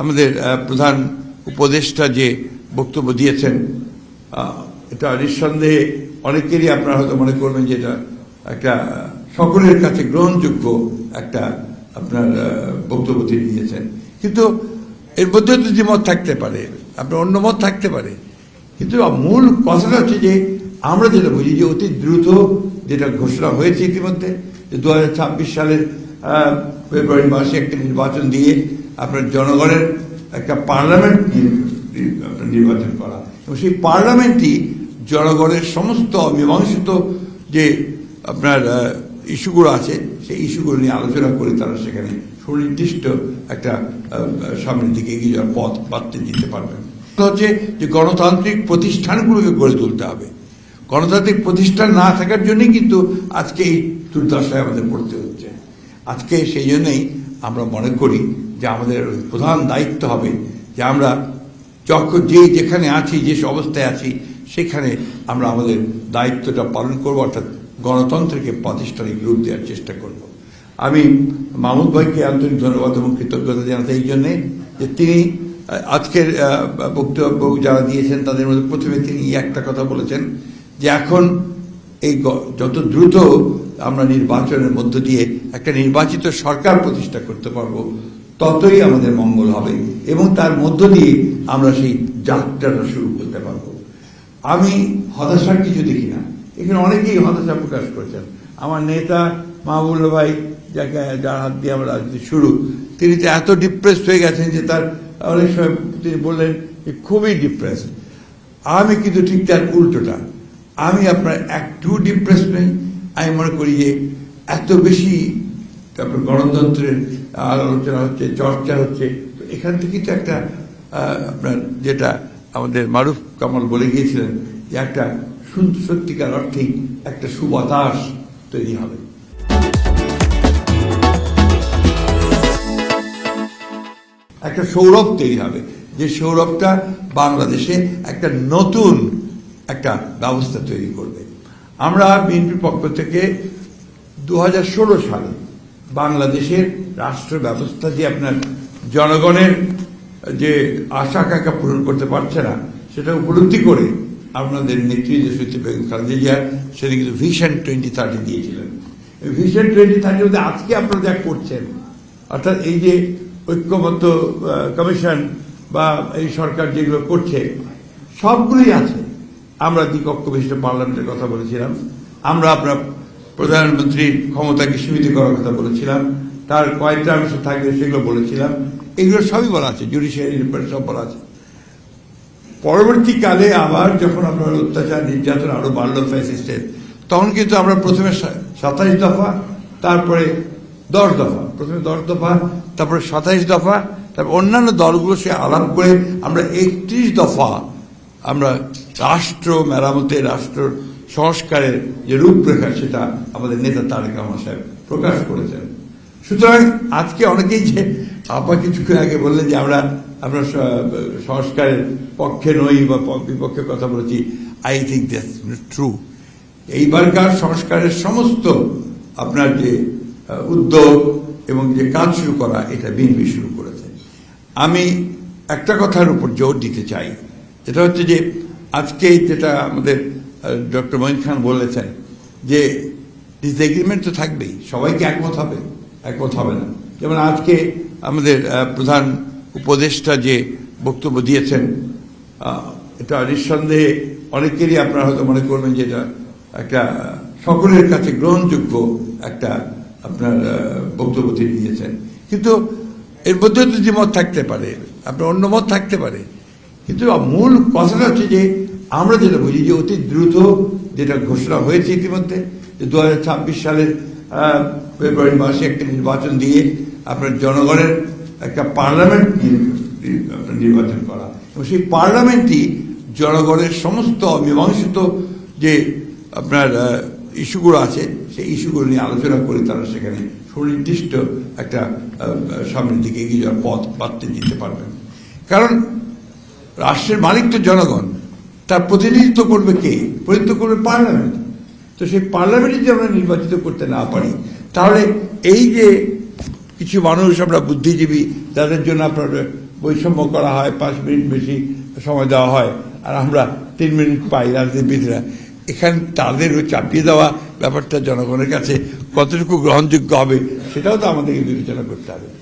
আমাদের প্রধান উপদেষ্টা যে বক্তব্য দিয়েছেন এটা নিঃসন্দেহে অনেকেরই আপনারা হয়তো মনে করবেন যে এটা একটা, সকলের কাছে গ্রহণযোগ্য একটা আপনার বক্তব্য তিনি দিয়েছেন। কিন্তু এর মধ্যে তো দ্বিমত থাকতে পারে, আপনার অন্য মত থাকতে পারে। কিন্তু মূল কথাটা হচ্ছে যে, আমরা যেটা বুঝি যে অতি দ্রুত যেটা ঘোষণা হয়েছে ইতিমধ্যে, যে দু হাজার ছাব্বিশ সালের ফেব্রুয়ারি মাসে একটা নির্বাচন দিয়ে আপনার জনগণের একটা পার্লামেন্ট নির্বাচন করা। এবং সেই পার্লামেন্টই জনগণের সমস্ত অমীমাংসিত যে আপনার ইস্যুগুলো আছে, সেই ইস্যুগুলো নিয়ে আলোচনা করে তারা সেখানে সুনির্দিষ্ট একটা সামনের দিকে এগিয়ে যাওয়ার পথ পাত্রে দিতে পারবেন। হচ্ছে যে গণতান্ত্রিক প্রতিষ্ঠানগুলোকে গড়ে তুলতে হবে। গণতান্ত্রিক প্রতিষ্ঠান না থাকার জন্যই কিন্তু আজকে এই দুর্দশায় আমাদের পড়তে হচ্ছে। আজকে সেই জন্যই আমরা মনে করি যে আমাদের প্রধান দায়িত্ব হবে যে আমরা যখন যেই যেখানে আছি, যে অবস্থায় আছি, সেখানে আমরা আমাদের দায়িত্বটা পালন করব, অর্থাৎ গণতন্ত্রকে প্রাতিষ্ঠানিক রূপ দেওয়ার চেষ্টা করব। আমি মাহমুদ ভাইকে আন্তরিক ধন্যবাদ এবং কৃতজ্ঞতা জানাতে এই জন্যে যে তিনি আজকের বক্তব্য যারা দিয়েছেন, তাদের মধ্যে প্রথমে তিনি একটা কথা বলেছেন যে এখন এই যত দ্রুত আমরা নির্বাচনের মধ্য দিয়ে একটা নির্বাচিত সরকার প্রতিষ্ঠা করতে পারব, ততই আমাদের মঙ্গল হবে এবং তার মধ্য দিয়ে আমরা সেই যাত্রাটা শুরু করতে পারব। আমি হতাশার কিছু দেখি না। এখানে অনেকেই হতাশা প্রকাশ করেছেন। আমার নেতা মাহবুল্লা ভাই, যাকে যার হাত দিয়ে আমার রাজনীতি শুরু, তিনি তো এত ডিপ্রেসড হয়ে গেছেন যে তার, অনেক সময় তিনি বললেন খুবই ডিপ্রেসড আমি কিন্তু ঠিক তার উল্টোটা। আমি আপনার একটু ডিপ্রেস নেই আমি মনে করি যে এত বেশি তারপর গণতন্ত্রের আলোচনা হচ্ছে, চর্চা হচ্ছে। তো এখান থেকে তো একটা আপনার যেটা আমাদের মারুফ কামাল বলে গিয়েছিলেন যে একটা সত্যিকার অর্থেই একটা সুবাতাস তৈরি হবে। একটা সৌরভ তৈরি হবে। যে সৌরভটা বাংলাদেশে একটা নতুন একটা ব্যবস্থা তৈরি করবে। আমরা বিএনপির পক্ষ থেকে দু হাজার ষোলো সালে বাংলাদেশের রাষ্ট্র ব্যবস্থা যে আপনার জনগণের যে আশা আকাঙ্ক্ষা পূরণ করতে পারছে না, সেটা উপলব্ধি করে আপনাদের নেত্রী বেগম খালেদা জিয়া সেটা কিন্তু ভিশন টোয়েন্টি থার্টি দিয়েছিলেন। ভিশন টোয়েন্টি থার্টির মধ্যে আজকে আপনারা যা করছেন, অর্থাৎ এই যে ঐক্যবদ্ধ কমিশন বা এই সরকার যেগুলো করছে, সবগুলোই আছে। আমরা দ্বিকক্ষ বিশিষ্ট পার্লামেন্টের কথা বলেছিলাম। আমরা আপনার প্রধানমন্ত্রীর ক্ষমতাকে সীমিত করার কথা বলেছিলাম। তার কয়েকটা অংশ থাকবে সেগুলো বলেছিলাম। এগুলো সবই বলা আছে জুডিশিয়ারির ব্যাপারে সব বলা আছে। পরবর্তীকালে আবার যখন আপনার অত্যাচার, নির্যাতন আরও বাড়লো ফ্যাসিস্টের তখন কিন্তু আমরা প্রথমে সাতাইশ দফা, তারপরে দশ দফা, প্রথমে দশ দফা, তারপরে সাতাইশ দফা, তারপর অন্যান্য দলগুলো সে আলাপ করে আমরা একত্রিশ দফা আমরা রাষ্ট্র মেরামতে রাষ্ট্র, সংস্কারের যে রূপরেখা সেটা আমাদের নেতা তারেক রহমান সাহেব প্রকাশ করেছেন। সুতরাং আজকে অনেকেই যে আপা কিছুক্ষণ আগে বললেন যে আমরা আমরা সংস্কারের পক্ষে নই বা বিপক্ষে কথা বলেছি আই থিঙ্ক দ্যাট ট্রু এইবারকার সংস্কারের সমস্ত আপনার যে উদ্যোগ এবং যে কাজ শুরু করা, এটা বিএনপি শুরু করেছে। আমি একটা কথার উপর জোর দিতে চাই। যেটা হচ্ছে যে আজকে যেটা আমাদের ডক্টর মহিন খান বলেছেন যে ডিসএগ্রিমেন্ট তো থাকবেই, সবাইকে একমত হবে একমত হবে না। যেমন আজকে আমাদের প্রধান উপদেষ্টা যে বক্তব্য দিয়েছেন এটা নিঃসন্দেহে অনেকেরই আপনারা হয়তো মনে করবেন যে এটা একটা, সকলের কাছে গ্রহণযোগ্য একটা আপনার বক্তব্য তিনি দিয়েছেন। কিন্তু এর মধ্যে তো মত থাকতে পারে, আপনার অন্য মত থাকতে পারে। কিন্তু মূল কথাটা হচ্ছে যে আমরা যেটা বুঝি যে অতি দ্রুত যেটা ঘোষণা হয়েছে ইতিমধ্যে, যে দু হাজার ছাব্বিশ সালের ফেব্রুয়ারি মাসে একটা নির্বাচন দিয়ে আপনার জনগণের একটা পার্লামেন্ট নির্বাচন করা। এবং সেই পার্লামেন্টই জনগণের সমস্ত অমীমাংসিত যে আপনার ইস্যুগুলো আছে, সেই ইস্যুগুলো নিয়ে আলোচনা করে তারা সেখানে সুনির্দিষ্ট একটা সামনের দিকে এগিয়ে যাওয়ার পথ পাত্রে দিতে পারবেন। কারণ রাষ্ট্রের মালিক তো জনগণ। তার প্রতিনিধিত্ব করবে কে? প্রতিনিধিত্ব করবে পার্লামেন্ট তো সেই পার্লামেন্টে যদি আমরা নির্বাচিত করতে না পারি, তাহলে এই যে কিছু মানুষ আমরা বুদ্ধিজীবী যাদের জন্য আপনার বৈষম্য করা হয়, পাঁচ মিনিট বেশি সময় দেওয়া হয়, আর আমরা তিন মিনিট পাই রাজনীতিবিদরা। এখানে তাদেরও চাপিয়ে দেওয়া ব্যাপারটা জনগণের কাছে কতটুকু গ্রহণযোগ্য হবে, সেটাও তো আমাদেরকে বিবেচনা করতে হবে।